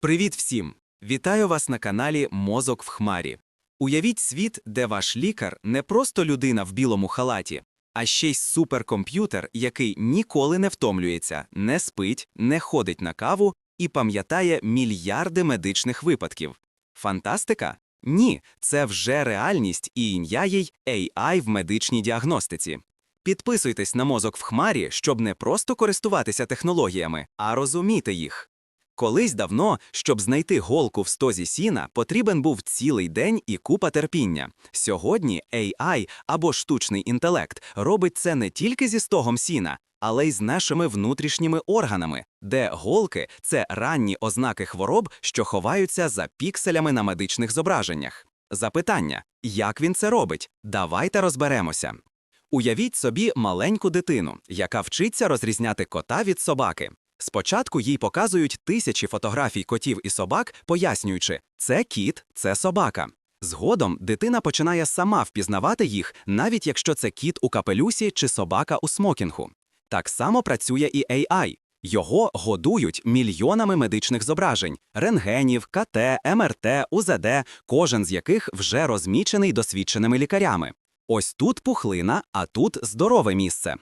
Привіт всім! Вітаю вас на каналі Мозок в Хмарі. Уявіть світ, де ваш лікар не просто людина в білому халаті, а ще й суперкомп'ютер, який ніколи не втомлюється, не спить, не ходить на каву і пам'ятає мільярди медичних випадків. Фантастика? Ні, це вже реальність і ім'я їй AI в медичній діагностиці. Підписуйтесь на мозок в хмарі, щоб не просто користуватися технологіями, а розуміти їх. Колись давно, щоб знайти голку в стозі сіна, потрібен був цілий день і купа терпіння. Сьогодні AI або штучний інтелект робить це не тільки зі стогом сіна, але й з нашими внутрішніми органами, де голки це ранні ознаки хвороб, що ховаються за пікселями на медичних зображеннях. Запитання: як він це робить? Давайте розберемося. Уявіть собі маленьку дитину, яка вчиться розрізняти кота від собаки. Спочатку їй показують тисячі фотографій котів і собак, пояснюючи, це кіт, це собака. Згодом дитина починає сама впізнавати їх, навіть якщо це кіт у капелюсі чи собака у смокінгу. Так само працює і AI. Його годують мільйонами медичних зображень: рентгенів, КТ, МРТ, УЗД, кожен з яких вже розмічений досвідченими лікарями. Ось тут пухлина, а тут здорове місце.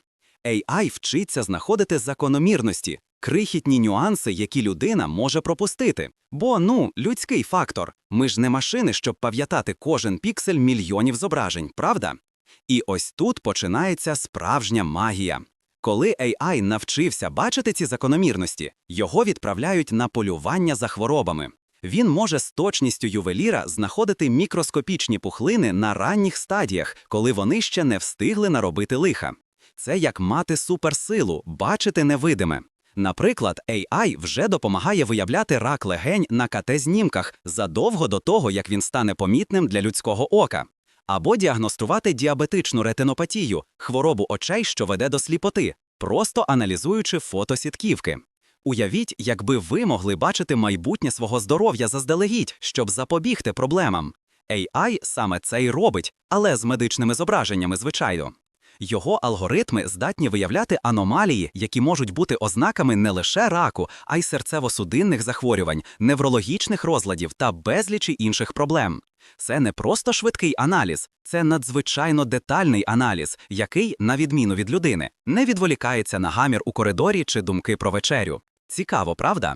AI вчиться знаходити закономірності, крихітні нюанси, які людина може пропустити. Бо, ну, людський фактор. Ми ж не машини, щоб пам'ятати кожен піксель мільйонів зображень, правда? І ось тут починається справжня магія. Коли AI навчився бачити ці закономірності, його відправляють на полювання за хворобами. Він може з точністю ювеліра знаходити мікроскопічні пухлини на ранніх стадіях, коли вони ще не встигли наробити лиха. Це як мати суперсилу, бачити невидиме. Наприклад, AI вже допомагає виявляти рак легень на КТ-знімках задовго до того, як він стане помітним для людського ока, або діагностувати діабетичну ретинопатію, хворобу очей, що веде до сліпоти, просто аналізуючи фото сітківки. Уявіть, якби ви могли бачити майбутнє свого здоров'я заздалегідь, щоб запобігти проблемам. AI саме це й робить, але з медичними зображеннями, звичайно. Його алгоритми здатні виявляти аномалії, які можуть бути ознаками не лише раку, а й серцево-судинних захворювань, неврологічних розладів та безлічі інших проблем. Це не просто швидкий аналіз, це надзвичайно детальний аналіз, який, на відміну від людини, не відволікається на гамір у коридорі чи думки про вечерю. Цікаво, правда?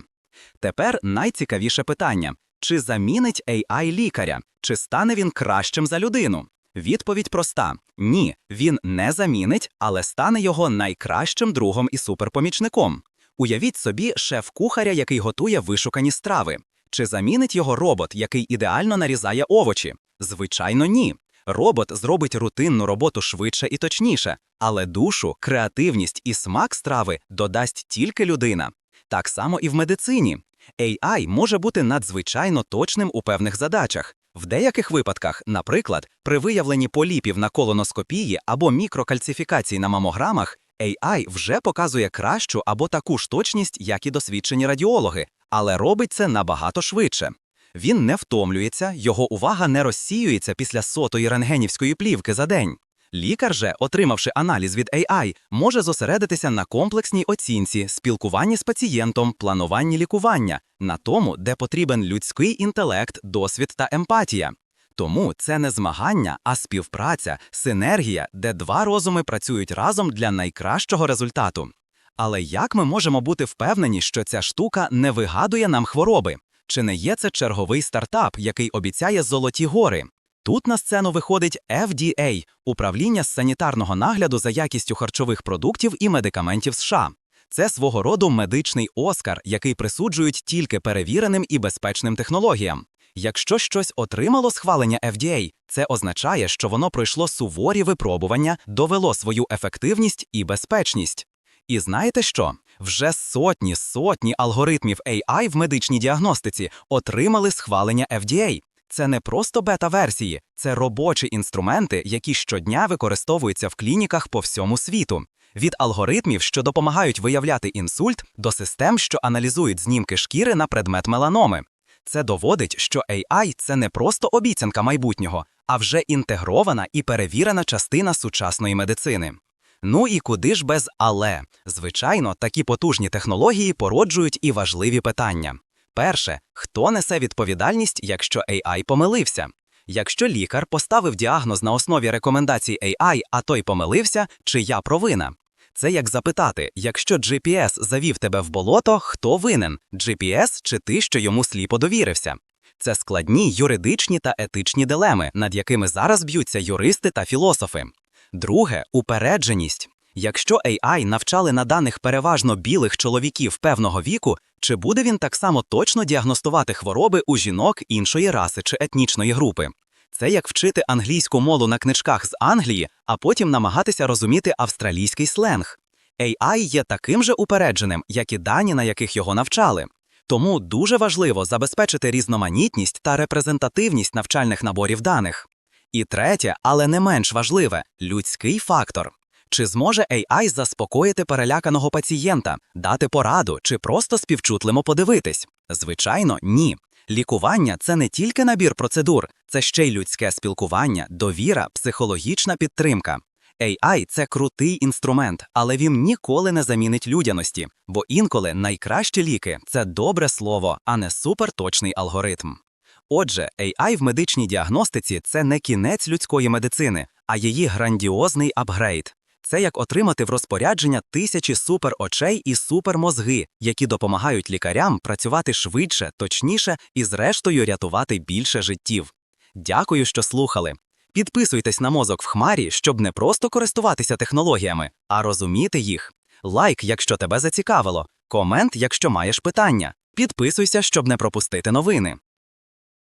Тепер найцікавіше питання: чи замінить AI лікаря, чи стане він кращим за людину? Відповідь проста: ні, він не замінить, але стане його найкращим другом і суперпомічником. Уявіть собі шеф-кухаря, який готує вишукані страви. Чи замінить його робот, який ідеально нарізає овочі? Звичайно, ні. Робот зробить рутинну роботу швидше і точніше, але душу, креативність і смак страви додасть тільки людина. Так само і в медицині. AI може бути надзвичайно точним у певних задачах. В деяких випадках, наприклад, при виявленні поліпів на колоноскопії або мікрокальцифікації на мамограмах, AI вже показує кращу або таку ж точність, як і досвідчені радіологи, але робить це набагато швидше. Він не втомлюється, його увага не розсіюється після сотої рентгенівської плівки за день. Лікар же, отримавши аналіз від AI, може зосередитися на комплексній оцінці, спілкуванні з пацієнтом, плануванні лікування, на тому, де потрібен людський інтелект, досвід та емпатія. Тому це не змагання, а співпраця, синергія, де два розуми працюють разом для найкращого результату. Але як ми можемо бути впевнені, що ця штука не вигадує нам хвороби? Чи не є це черговий стартап, який обіцяє золоті гори? Тут на сцену виходить FDA – управління з санітарного нагляду за якістю харчових продуктів і медикаментів США. Це свого роду медичний оскар, який присуджують тільки перевіреним і безпечним технологіям. Якщо щось отримало схвалення FDA, це означає, що воно пройшло суворі випробування, довело свою ефективність і безпечність. І знаєте що? Вже сотні сотні алгоритмів AI в медичній діагностиці отримали схвалення FDA. Це не просто бета-версії, це робочі інструменти, які щодня використовуються в клініках по всьому світу. Від алгоритмів, що допомагають виявляти інсульт, до систем, що аналізують знімки шкіри на предмет меланоми. Це доводить, що AI – це не просто обіцянка майбутнього, а вже інтегрована і перевірена частина сучасної медицини. Ну і куди ж без але? Звичайно, такі потужні технології породжують і важливі питання. Перше, хто несе відповідальність, якщо AI помилився? Якщо лікар поставив діагноз на основі рекомендацій AI, а той помилився, чия провина? Це як запитати, якщо GPS завів тебе в болото, хто винен? GPS чи ти, що йому сліпо довірився? Це складні юридичні та етичні дилеми, над якими зараз б'ються юристи та філософи. Друге упередженість. Якщо AI навчали на даних переважно білих чоловіків певного віку, чи буде він так само точно діагностувати хвороби у жінок іншої раси чи етнічної групи? Це як вчити англійську мову на книжках з Англії, а потім намагатися розуміти австралійський сленг. AI є таким же упередженим, як і дані, на яких його навчали. Тому дуже важливо забезпечити різноманітність та репрезентативність навчальних наборів даних. І третє, але не менш важливе людський фактор. Чи зможе AI заспокоїти переляканого пацієнта, дати пораду чи просто співчутливо подивитись? Звичайно, ні. Лікування це не тільки набір процедур, це ще й людське спілкування, довіра, психологічна підтримка. AI – це крутий інструмент, але він ніколи не замінить людяності, бо інколи найкращі ліки це добре слово, а не суперточний алгоритм. Отже, AI в медичній діагностиці це не кінець людської медицини, а її грандіозний апгрейд. Це як отримати в розпорядження тисячі суперочей і супермозги, які допомагають лікарям працювати швидше, точніше і, зрештою, рятувати більше життів. Дякую, що слухали. Підписуйтесь на мозок в хмарі, щоб не просто користуватися технологіями, а розуміти їх. Лайк, якщо тебе зацікавило, комент, якщо маєш питання. Підписуйся, щоб не пропустити новини.